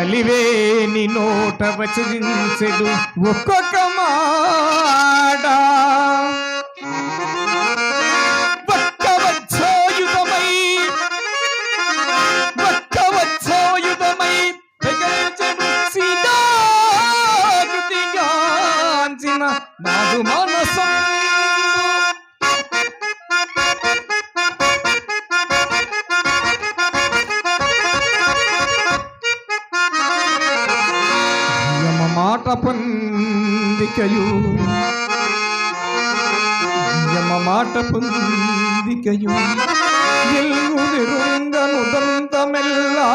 మాట వచరించెడు ఒక్కొక్క మాట ఒక్క వచ్చాయుధమై ఒక్క నాదు మనసం. പൊന്തിക്കയൂ? യമമാട്ട പൊന്തിക്കയൂ? എൽകുതിരുങ്ക മുതന്തമെല്ലാം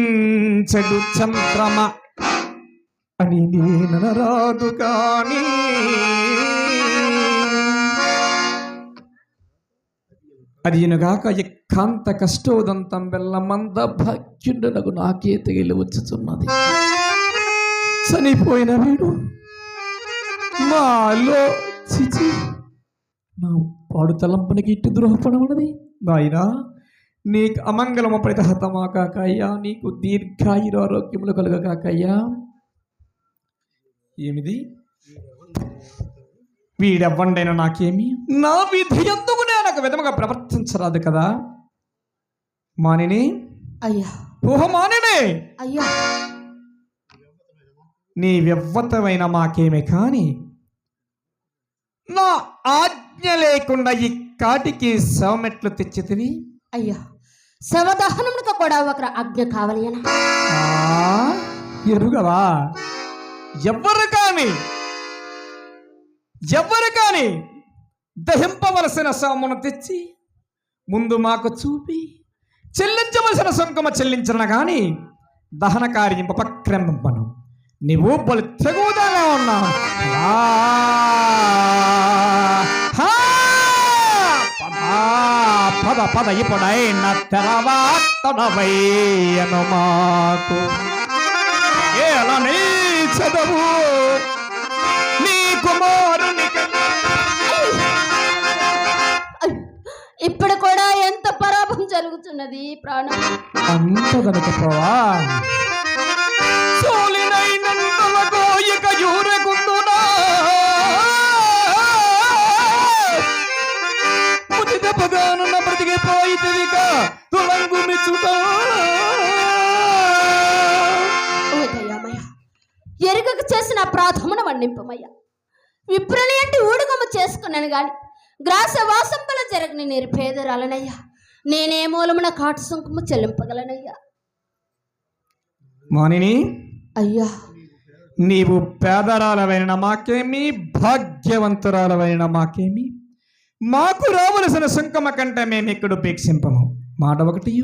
స్పృహించెడు చంద్రమ. అని నేనరాదు కానీ. అది ఎనుగాక ఎక్కాంత కష్టోదంతం వెళ్ళ మంద భక్యుండనకు నాకే తెగిలి వచ్చుతున్నది చనిపోయిన వీడు మాలో చిచి నా పాడు తలంపనకి ఇటు ద్రోహపడమన్నది. నాయనా నీకు అమంగళమ ప్రతిహతమా కాకయ్యా నీకు దీర్ఘాయురారోగ్యములు కలుగ కాకయ్యా ఏమిది? వీడెవ్వండైనా నాకేమి? నా విధి ఎందుకు నేను విధముగా ప్రవర్తించరాదు కదా? మానిని? అయ్యా. ఊహ మానిని! అయ్యా. నీ వ్యవ్వతమైన మాకేమే కాని? నా ఆజ్ఞ లేకుండా ఈ కాటికి శవమెట్లు తెచ్చితివి? అయ్యా. శవదహనమునకు కూడా ఒక ఆజ్ఞ కావాలి ఎరుగవా? ఎవ్వరు కాని ఎవ్వరు కాని దహింపవలసిన సొమ్మును తెచ్చి ముందు మాకు చూపి చెల్లించవలసిన సొంకమ చెల్లించిన కానీ దహన కార్యం ఉపక్రమింపను నీవు బలి తెగుదగా ఉన్నావు. పద, పద ఇప్పుడైన తెరవాతడవయ్యను మాకు చదవు? నీ కుమారుని ఇప్పుడు కూడా ఎంత పరాభం జరుగుతున్నది ప్రాణం? అంత సోలినైనంతవకు వండింపమయ్యా విప్రుని అంటే ఊడుగమ్మ చేసుకున్నాను గాని గ్రాస వాసంపల జరగని నిరుపేదరాలనయ్యా నేనే మూలమున కాటు సుంకుమ చెల్లింపగలనయ్యా. మానిని అయ్యా. నీవు పేదరాలవైన మాకేమి భాగ్యవంతురాలవైన మాకేమి మాకు రావలసిన సుంకమ కంటే మేము ఇక్కడ ఉపేక్షింపము మాట ఒకటి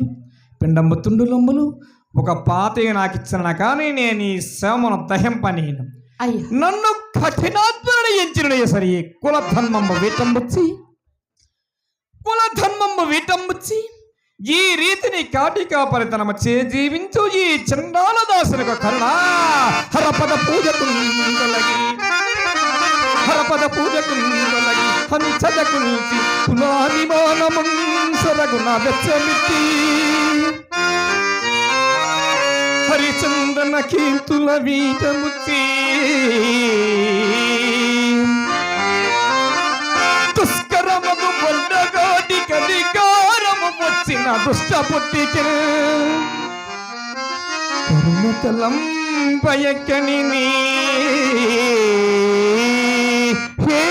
పిండమ్ము తుండులొమ్ములు ఒక పాతయ్య నాకు ఇచ్చిన కానీ నేను ఈ శవమును దహింపనీను అయ్యా నన్ను కఠినాత్మని ఎంచిన సరి కుల ధర్మము వీటంబుచ్చి కుల ధర్మము వీటంబుచ్చి ఈ రీతిని కాటికా పరితనము చే జీవించు ఈ చండాల దాసులకు కరుణ. హరపద పూజకు తొలగి హరపద పూజకు తొలగి హంచదకు నిలిచి కులాభిమానమున్ సొరగున వెచ్చమిట్టి హరిచందన కీర్తుల వీటముచ్చి దుష్కరమగు బొండగాటి కధికారము వచ్చిన దుష్ట పుట్టికి కరుణతలం పయకని హే.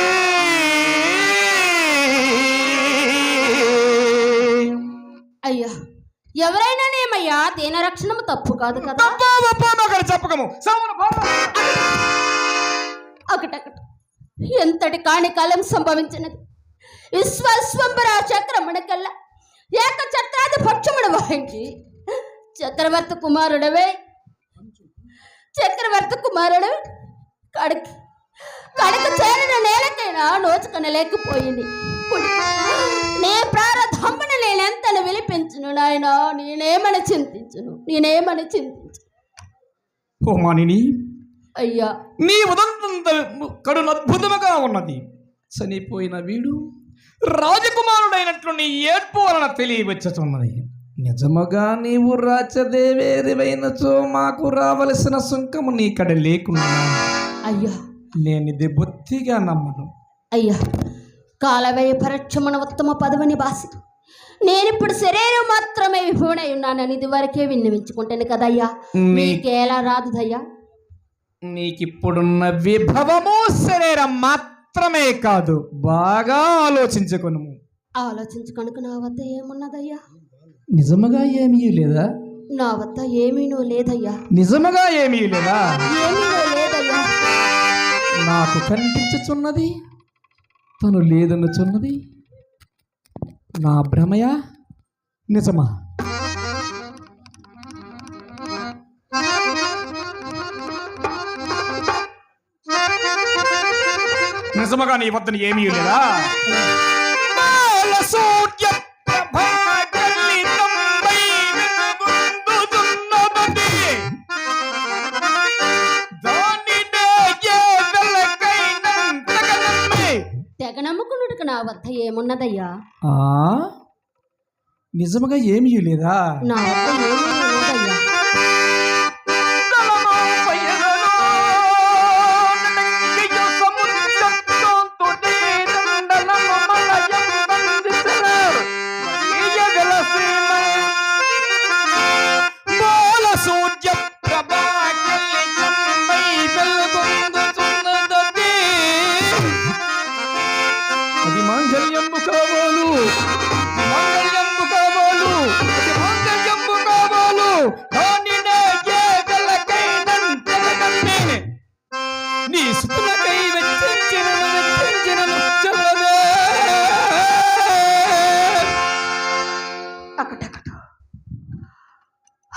అయ్యా. ఎవరైనానేమయ్యా దీన రక్షణము తప్పు కాదు కదా? బాబా ఒకటొకటి. ఎంతటి కాణికాలం సంభవించినది? విశ్వస్వంబర చక్రమునకల్లా ఏక ఛత్రాది పక్షముడు వహించి చక్రవర్తి కుమారుడవే. చక్రవర్తి కుమారుడవే. కడికి కడకు చేరిన నేలకైనా నోచుకొని నీ ప్రారంభమున నేనెంతను విలిపించును నాయన. నేనేమని చింతించును? నేనేమని చింతించు ఓ మానిని అయ్యా. నీ ఉదంతంత కడును అద్భుతముగా ఉన్నది. చనిపోయిన వీడు రాజకుమారుడైనట్లు నీ ఏడ్పు వలన తెలియవచ్చుతున్నది. నిజముగా నీవు రాచదేవేరివైనచో మాకు రావలసిన సుంకము నీకడ లేకుండా అయ్యా. నేనిది బొత్తిగా నమ్మను. అయ్యా. కాలవయ పరోక్షమున ఉత్తమ పదవిని బాసి. నేనిప్పుడు శరీరం మాత్రమే విభువనై ఉన్నానని ఇది వరకే విన్నవించుకుంటాను కదయ్యా. నీకేలా రాదుదయ్యా నీకిప్పుడున్న విభవము శరీరం మాత్రమే కాదు బాగా ఆలోచించుకును ఆలోచించుకొనుకు నా వద్ద ఏమున్నదయ్యా? నిజముగా ఏమీ లేదా? నా వద్ద ఏమీనూ లేదయ్యా. నిజముగా ఏమీ లేదా? లేదయ్యా. నాకు కనిపించుచున్నది తను లేదనుచున్నది నా భ్రమయా? నిజమా? నిజముగా నీ వద్దని ఏమీ లేదా? నా వద్ద ఏమున్నదయ్యా? నిజముగా ఏమీ లేదా? నా వద్ద ఏమీనూ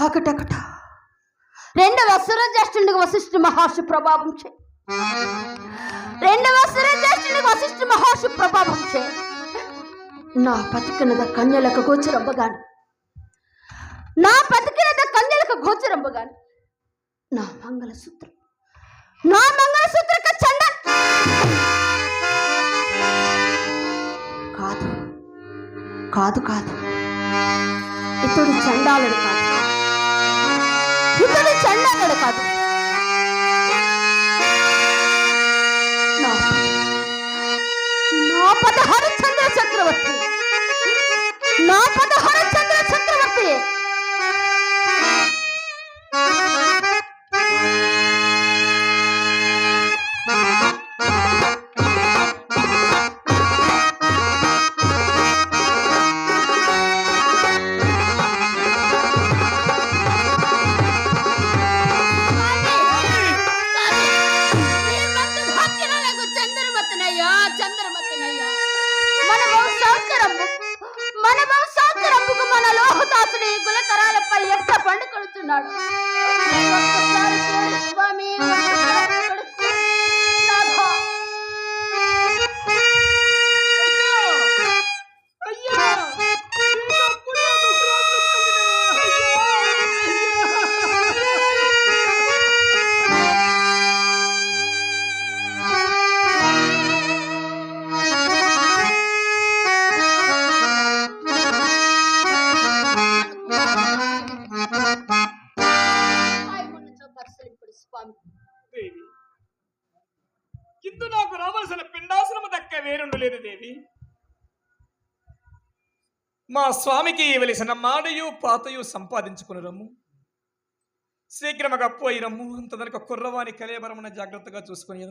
అకటకట రెండవ సురజ్యేష్ఠునికి వశిష్ఠ మహర్షి ప్రభావం చే. రెండవ సురజ్యేష్ఠునికి వశిష్ఠ మహర్షి ప్రభావం చే. నా బతికినద కన్యలకు గోచరంబగాని నా బతికినద కన్యలకు గోచరంబగాని నా మంగళసూత్రం. నా మంగళసూత్రక చండ. కాదు. కాదు కాదు. ఇతడు చండాలుడు కాదు. ఇతడు లోహదాసుని గులకరాలపై ఎట్ట పండు కొడుతున్నాడు? ఇందు నాకు రావాల్సిన పిండాసనము దక్క వేరుండలేదు దేవి. మా స్వామికి వెలిసిన మాడయు పాతయు సంపాదించుకుని రమ్ము శీఘ్రముగా పోయి రమ్ము అంతదనక కుర్రవాని కలేబరమున జాగ్రత్తగా చూసుకుని